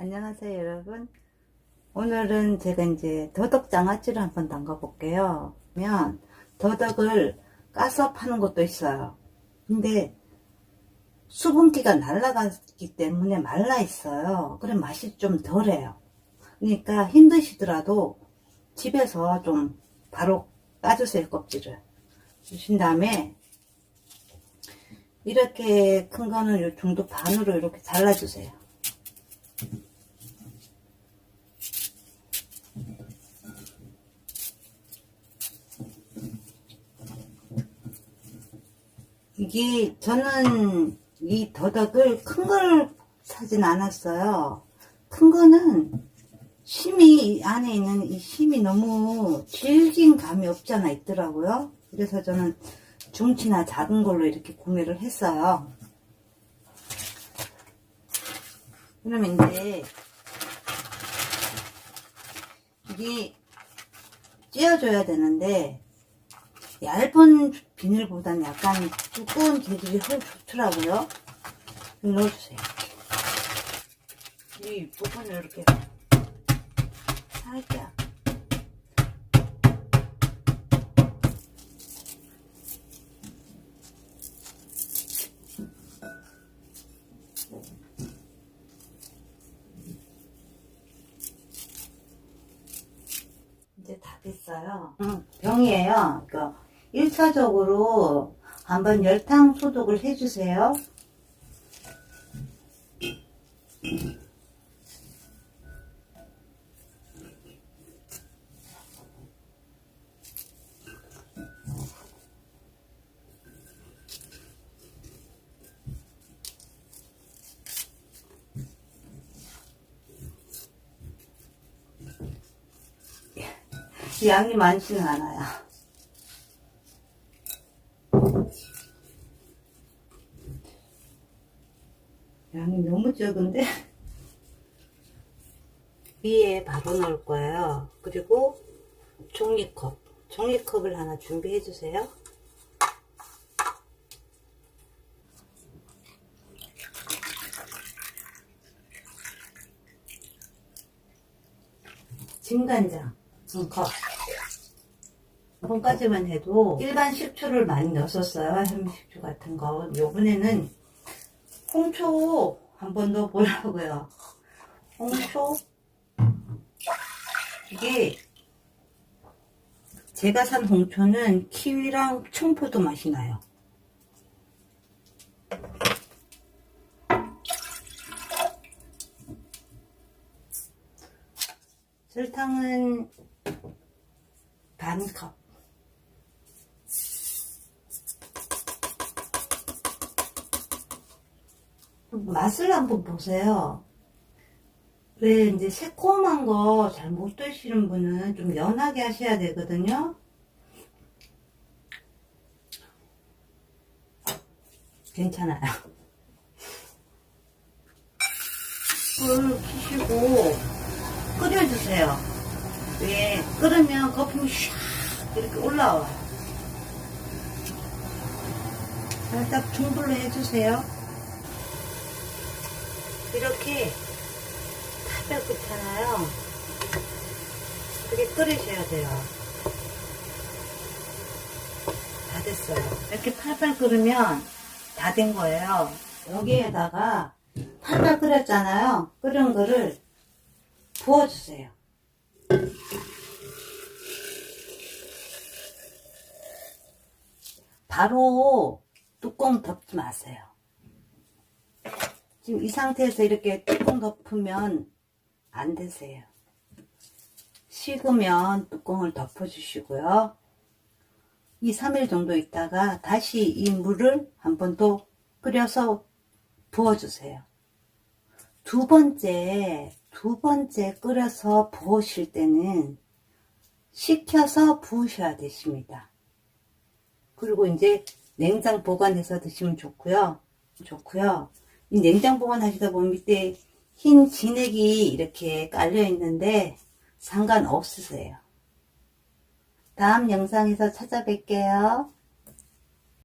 안녕하세요 여러분. 오늘은 제가 이제 더덕 장아찌를 한번 담가 볼게요. 그러면 더덕을 까서 파는 것도 있어요. 근데 수분기가 날아가기 때문에 말라 있어요. 그래 맛이 좀 덜해요. 그러니까 힘드시더라도 집에서 좀 바로 까주세요 껍질을. 주신 다음에 이렇게 큰 거는 요 정도 반으로 이렇게 잘라주세요 이게 저는 이 더덕을 큰 걸 사진 않았어요. 큰 거는 심이 이 안에 있는 이 심이 너무 질긴 감이 없잖아 있더라고요. 그래서 저는 중치나 작은 걸로 이렇게 구매를 했어요. 그러면 이제 이게 찧어줘야 되는데 얇은 비닐보다는 약간 두꺼운 재질이 훨 좋더라고요. 넣어주세요. 이 부분을 이렇게 살짝 이제 다 됐어요. 병이에요. 그러니까 1차적으로 한번 열탕 소독을 해주세요. 양이 많지는 않아요. 양이 너무 적은데? 위에 바로 넣을 거예요. 그리고 종이컵. 종이컵을 하나 준비해 주세요. 진간장 한 컵. 이번까지만 해도 일반 식초를 많이 넣었어요. 햄식초 같은 거. 요번에는 홍초 한번 넣어보려고요. 홍초. 이게 제가 산 홍초는 키위랑 청포도 맛이 나요. 설탕은 반 컵. 맛을 한번 보세요. 왜 이제 새콤한 거 잘 못 드시는 분은 좀 연하게 하셔야 되거든요. 괜찮아요. 불 켜시고 끓여주세요. 왜 끓으면 거품이 샥 이렇게 올라와. 살짝 중불로 해주세요. 이렇게 팔팔 끓잖아요. 이렇게 끓이셔야 돼요. 다 됐어요. 이렇게 팔팔 끓으면 다 된 거예요. 여기에다가 팔팔 끓였잖아요. 끓은 거를 부어주세요. 바로 뚜껑 덮지 마세요. 지금 이 상태에서 이렇게 뚜껑 덮으면 안 되세요. 식으면 뚜껑을 덮어주시고요. 2, 3일 정도 있다가 다시 이 물을 한 번 더 끓여서 부어주세요. 두 번째, 두 번째 끓여서 부으실 때는 식혀서 부으셔야 되십니다. 그리고 이제 냉장 보관해서 드시면 좋고요. 좋고요. 이 냉장 보관하시다 보면 밑에 흰 진액이 이렇게 깔려 있는데 상관없으세요. 다음 영상에서 찾아뵐게요.